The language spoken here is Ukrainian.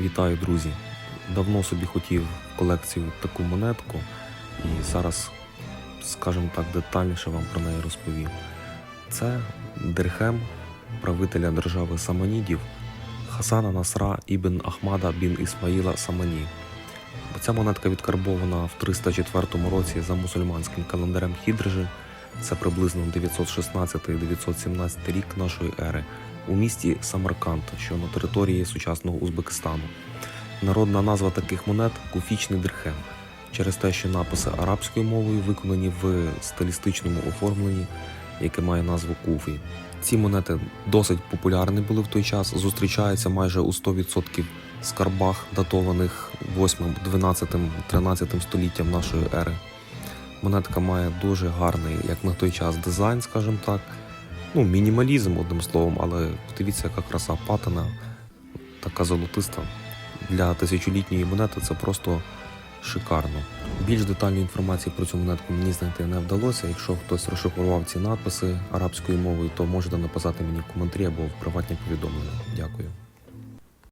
Вітаю, друзі! Давно собі хотів колекцію таку монетку, і зараз, скажімо так, детальніше вам про неї розповім. Це дирхем правителя держави Саманідів Хасана Насра ібн Ахмада бін Ісмаїла Самані. Ця монетка відкарбована в 304 році за мусульманським календарем Хідржі. Це приблизно 916-917 рік нашої ери у місті Самарканд, що на території сучасного Узбекистану. Народна назва таких монет куфічний дирхем, через те, що написи арабською мовою виконані в стилістичному оформленні, яке має назву куфі. Ці монети досить популярні були в той час, зустрічаються майже у 100% скарбах, датованих 8, 12, 13 століттям нашої ери. Монетка має дуже гарний, як на той час, дизайн, скажімо так. Ну, мінімалізм, одним словом, але подивіться, яка краса патина, така золотиста. Для тисячолітньої монети це просто шикарно. Більш детальної інформації про цю монетку мені знайти не вдалося. Якщо хтось розшифрував ці надписи арабською мовою, то можете написати мені в коментарі або в приватні повідомлення. Дякую.